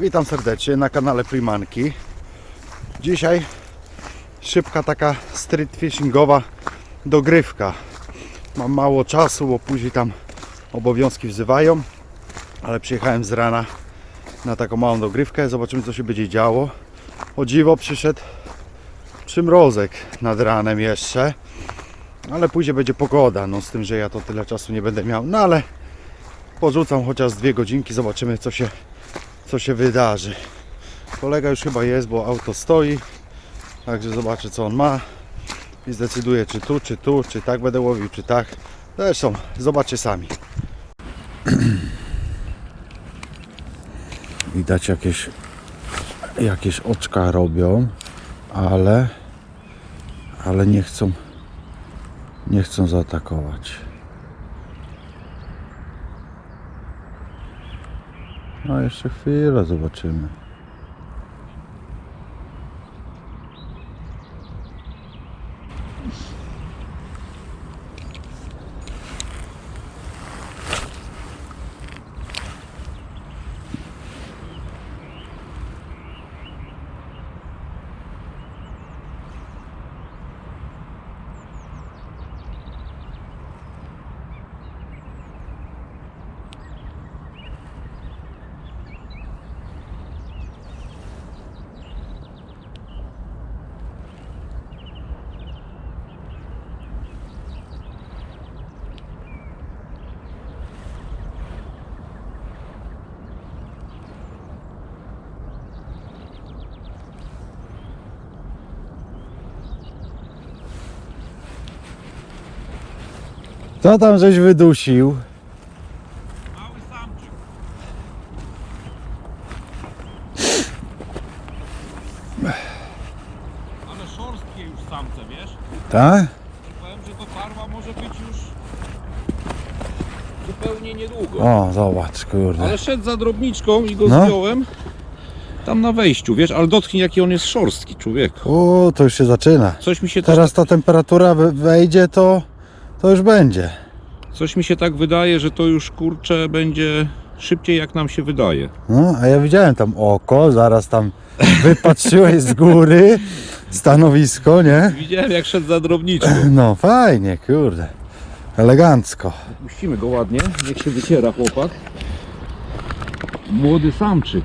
Witam serdecznie na kanale Primanki. Dzisiaj szybka taka street fishingowa dogrywka. Mam mało czasu, bo później tam obowiązki wzywają, ale przyjechałem z rana na taką małą dogrywkę. Zobaczymy co się będzie działo. O dziwo przyszedł przymrozek nad ranem jeszcze, ale później będzie pogoda. No z tym, że ja to tyle czasu nie będę miał, no ale porzucam chociaż dwie godzinki, zobaczymy co się co się wydarzy. Kolega już chyba jest, bo auto stoi. Także zobaczę co on ma. I zdecyduję czy tu, czy tu, czy tak będę łowił, czy tak. Zresztą zobaczcie sami. Widać jakieś jakieś oczka robią, ale ale nie chcą nie chcą zaatakować. No jeszcze chwilę zobaczymy. Co tam żeś wydusił? Mały samczyk. Ale szorstkie już samce, wiesz? Tak? Powiem, że to parwa może być już zupełnie niedługo. O, zobacz, kurde. Ale szedł za drobniczką i go No. zdjąłem tam na wejściu, wiesz? Ale dotknij jaki on jest szorstki, człowiek. O, to już się zaczyna. Coś mi się też, Teraz ta temperatura we- wejdzie, to, to już będzie. coś mi się tak wydaje, że to już kurczę będzie szybciej jak nam się wydaje. No, a ja widziałem tam oko, zaraz tam wypatrzyłeś z góry stanowisko, nie? Widziałem jak szedł za drobniczką. No, fajnie, kurde. Elegancko. Puścimy go ładnie, niech się wyciera chłopak. Młody samczyk.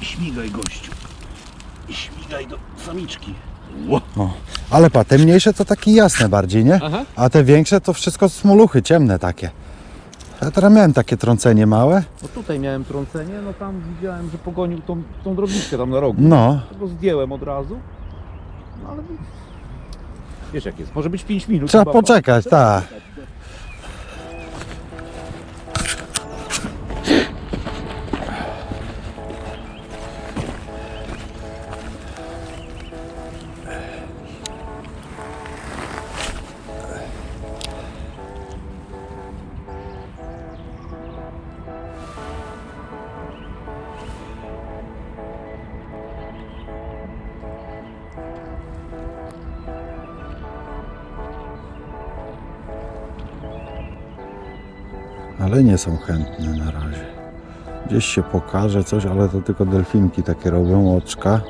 Śmigaj gościu. Śmigaj do samiczki. O. Ale pa, te mniejsze to takie jasne bardziej, nie? Aha. A te większe to wszystko smoluchy, ciemne takie. Ja teraz miałem takie trącenie małe. No tutaj miałem trącenie, no tam widziałem, że pogonił tą, tą drobniczkę tam na rogu. No, To go zdjęłem od razu. No ale wiesz jak jest, może być 5 minut. trzeba poczekać, tak. Ale nie są chętne na razie. Gdzieś się pokaże coś, ale to tylko delfinki takie robią, oczka.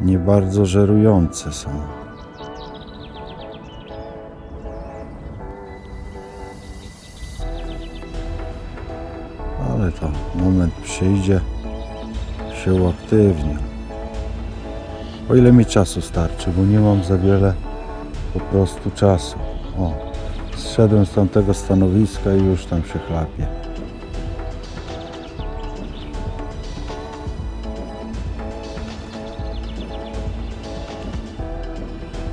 Nie bardzo żerujące są. Ale to moment przyjdzie, się uaktywnią. O ile mi czasu starczy, bo nie mam za wiele po prostu czasu. O, zszedłem z tamtego stanowiska i już tam się chlapie.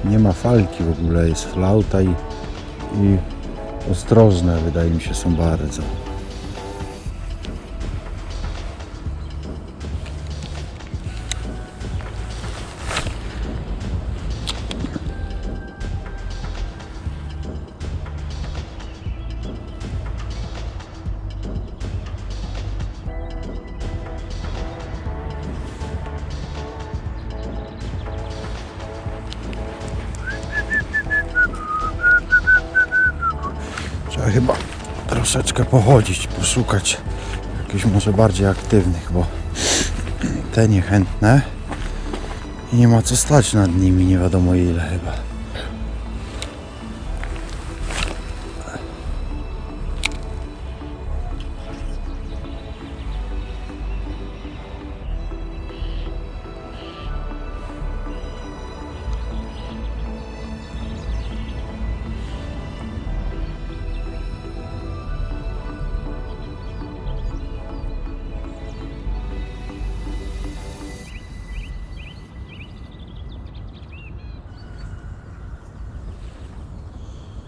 Nie ma falki w ogóle, jest flauta i, i ostrożne wydaje mi się są bardzo. Troszeczkę pochodzić, poszukać jakichś może bardziej aktywnych, bo te niechętne i nie ma co stać nad nimi, nie wiadomo ile chyba.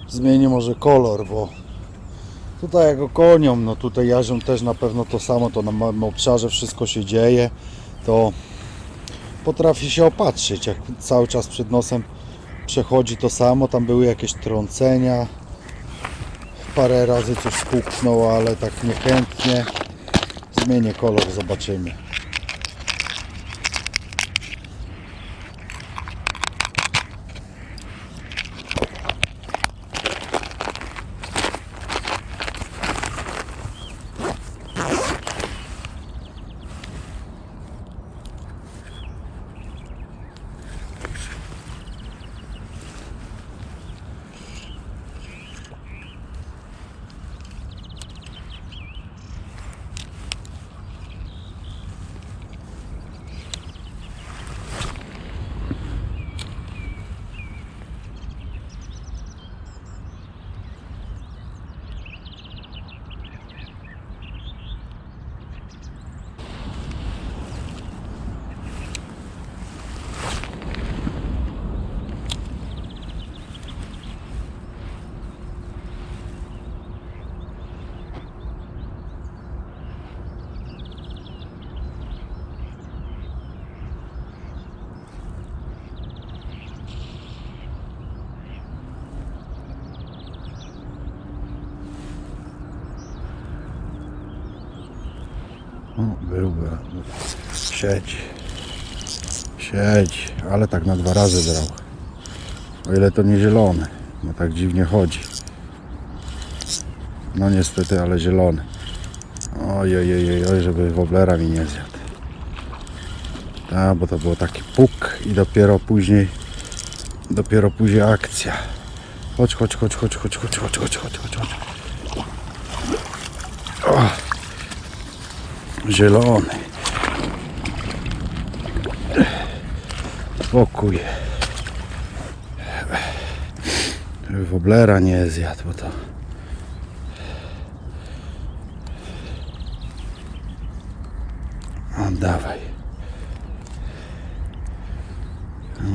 Zmienię może kolor, bo tutaj jak koniom, no tutaj jarzą też na pewno to samo, to na małym obszarze wszystko się dzieje, to potrafi się opatrzyć, jak cały czas przed nosem przechodzi to samo, tam były jakieś trącenia, parę razy coś spuknął, ale tak niechętnie zmienię kolor, zobaczymy. O, był, był. Siedzi. Siedzi, ale tak na dwa razy brał. O ile to nie zielony, bo tak dziwnie chodzi. No niestety, ale zielony. Oj, oj, oj, oj żeby woblera mi nie zjadł. Tak, bo to było taki puk i dopiero później, dopiero później akcja. Chodź, chodź, chodź, chodź, chodź, chodź, chodź, chodź, chodź, chodź, chodź. Zielony. Spokój. Woblera nie zjadł, bo to... Oddawaj.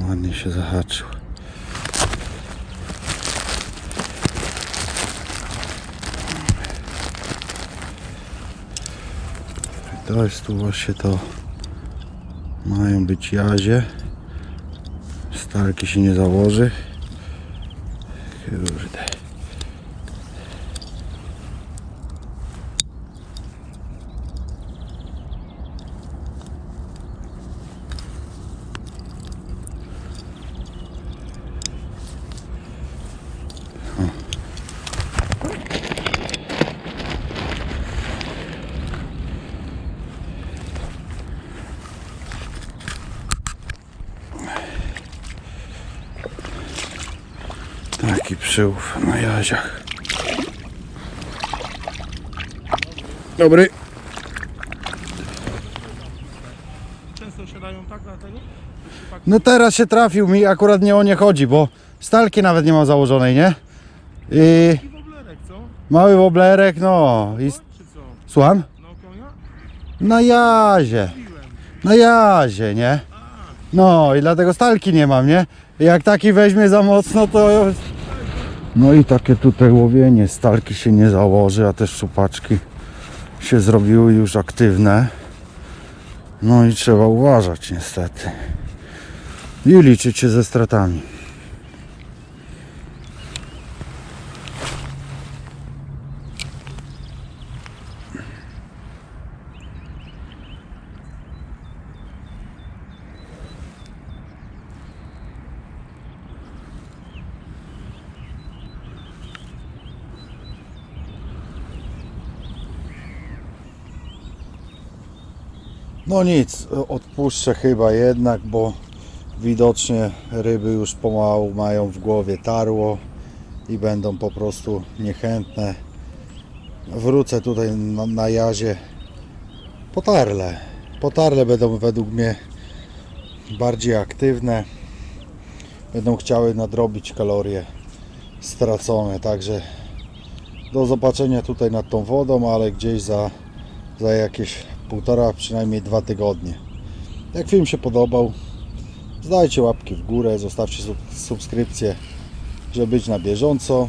Ładnie się zahaczył. To jest tu właśnie to. Mają być jazie. Starki się nie założy. Kurde. Taki przyłów na jaziach. Dobry. Często siadają tak na tego? No teraz się trafił mi, akurat nie o nie chodzi, bo stalki nawet nie mam założonej, nie? I I woblerek, co? mały woblerek, no. I... Czy co? Słucham? No konia? Na jazie. Piłem. Na jazie, nie? No i dlatego stalki nie mam, nie? Jak taki weźmie za mocno, to... No i takie tutaj łowienie, stalki się nie założy, a też szupaczki się zrobiły już aktywne. No i trzeba uważać niestety. I liczyć się ze stratami. No nic, odpuszczę chyba jednak, bo widocznie ryby już pomału mają w głowie tarło i będą po prostu niechętne. Wrócę tutaj na, na jazie potarle. Potarle będą według mnie bardziej aktywne. Będą chciały nadrobić kalorie stracone, także do zobaczenia tutaj nad tą wodą, ale gdzieś za, za jakieś półtora, przynajmniej dwa tygodnie. Jak film się podobał, dajcie łapki w górę, zostawcie sub- subskrypcję, żeby być na bieżąco.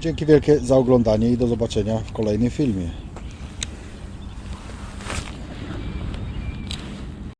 Dzięki wielkie za oglądanie i do zobaczenia w kolejnym filmie.